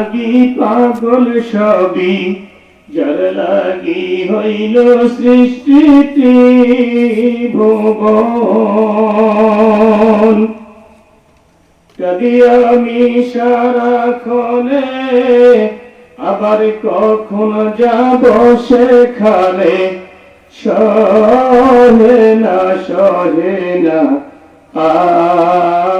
লাগি পাগল সবই, যার লাগি হইল সৃষ্টিতে ভুবন। যদি আমি সারাক্ষণে আবার কখন যাব সেখানে, সহে না সহে না পরানে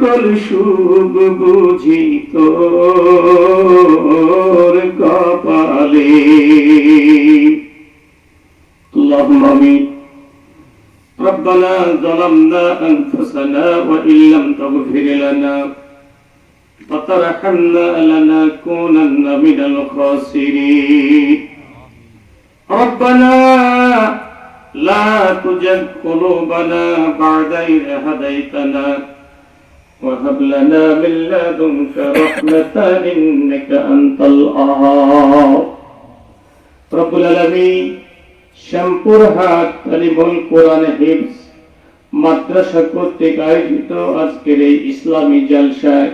সকল সুখ বুঝি তোর কপালে اللهم امين ربنا ظلمنا انفسنا وان لم تغفر لنا وترحمنا لنكونن من الخاسرين ربنا لا تجد قلوبنا بعد إذ هديتنا وهب لنا من لدنك رحمة إنك أنت الأرحم رب العالمين শ্যামপুর হাট তালিমুল কোরআন হিফজ মাদ্রাসা কর্তৃক আয়োজিত আজকের এই ইসলামী জালসায়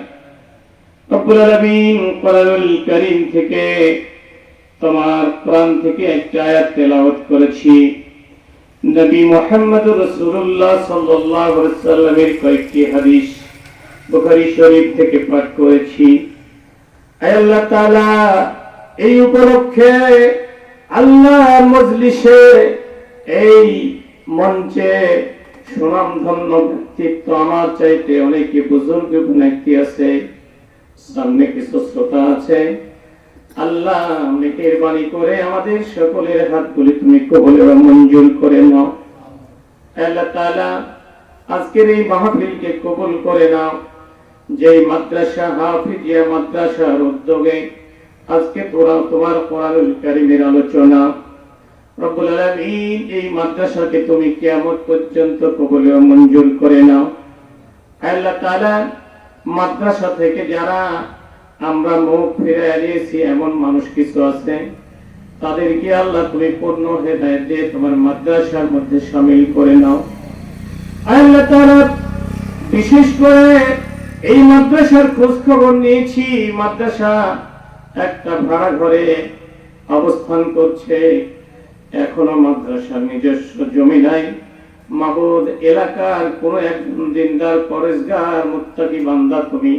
রব্বুল আলামিন কোরআনুল কারীম থেকে তোমার কোরআন থেকে একটা আয়াত তেলাওয়াত করেছি নবী মুহাম্মদ রাসূলুল্লাহ সাল্লাল্লাহু আলাইহি সাল্লামের কয়েকটি হাদিস বুখারী শরীফ থেকে পাঠ করেছি। এই উপলক্ষে আল্লাহ মজলিসে এই মঞ্চে সুনাম ধন্য ব্যক্তিত্ব আমার চাইতে অনেকে বুজুর্গ ব্যক্তি আছে, সামনে কিছু শ্রোতা আছে। আল্লাহ মেহেরবানি করে আমাদের সকলের হাতগুলি তুমি কবলে মঞ্জুর করে নাও। আল্লাহ তাআলা, আজকের এই মাহফিলকে কবুল করে নাও। যে মাদ্রাসা হাফিজিয়া মাদ্রাসার উদ্যোগে আজকে তোরা তোমার কোরআনুল কারীমের আলোচনা। রব্বুল আলামিন, এই মাদ্রাসাকে তুমি কিয়ামত পর্যন্ত কবুল মঞ্জুর করে নাও। আল্লাহ তাআলা মাদ্রাসা থেকে যারা আমরা মুখ ফিরে এড়িয়েছি এমন মানুষ কিছু আছে, তাদেরকে আল্লাহ তুমি পূর্ণ হেদায়েত দিয়ে তোমার মাদ্রাসার মধ্যে সামিল করে নাও। আল্লাহ তাআলা বিশেষ করে এই মাদ্রাসার খোঁজ খবর নিয়েছি। মাদ্রাসা একটা ভাড়া ঘরে অবস্থান করছে। এখনও মাদ্রাসার নিজস্ব জমি নাই। মাবুদ এলাকার কোন একজন দিনদার পরেশগার, মুত্তাকি বান্দা তুমি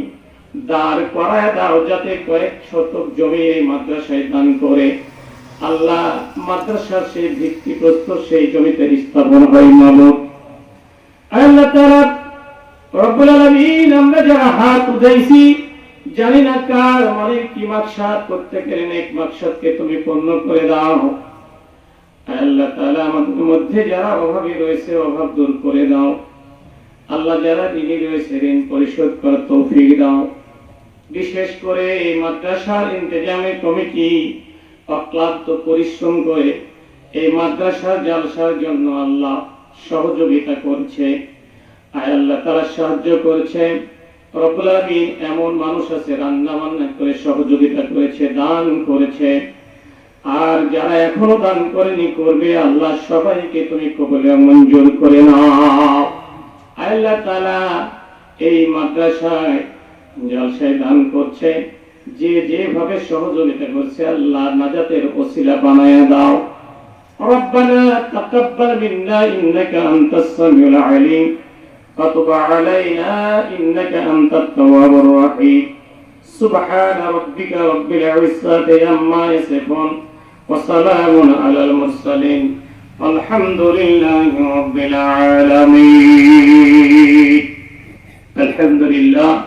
দাঁড় করায় দাও, যাতে কয়েক শতক জমি এই মাদ্রাসায় দান করে। আল্লাহ মাদ্রাসার সেই ভিত্তিপ্রস্তর সেই জমিতে স্থাপন হয় মামুদ আল্লাহ তাআলা রব্বুল আমরা যারা হাত উঠাইছি, জানি না কার কি মাকসাদ, প্রত্যেকের মাকসাদকে তুমি পূর্ণ করে দাও। আল্লাহ আমাদের মধ্যে যারা রয়েছে, অভাব দূর করে দাও। আল্লাহ যারা ঋণী রয়েছে, ঋণ পরিশোধ করার তৌফিক দাও। বিশেষ করে এই মাদ্রাসার ইন্তেজামে কমিটি অক্লান্ত পরিশ্রম করে এই মাদ্রাসার জালসার জন্য আল্লাহ সহযোগিতা করছে? আয় আল্লাহ তারা সাহায্য করছে রব্বুল আলামিন এমন মানুষ আছে রান্না বান্না করে সহযোগিতা করেছে দান করেছে আর যারা এখনো দান করেনি করবে আল্লাহ সবাইকে তুমি কবলে মঞ্জুর করে নাও আল্লাহ তাআলা এই মাদ্রাসায় জলসায় দান করছে যে যেভাবে সহযোগিতা করছে আল্লাহ নাজাতের ওসিলা বানায়া দাও ربنا تقبل منا إنك أنت السميع العليم وتب علينا إنك أنت التواب الرحيم سبحان ربك رب العزة عما يصفون وسلام على المرسلين والحمد لله رب العالمين الحمد لله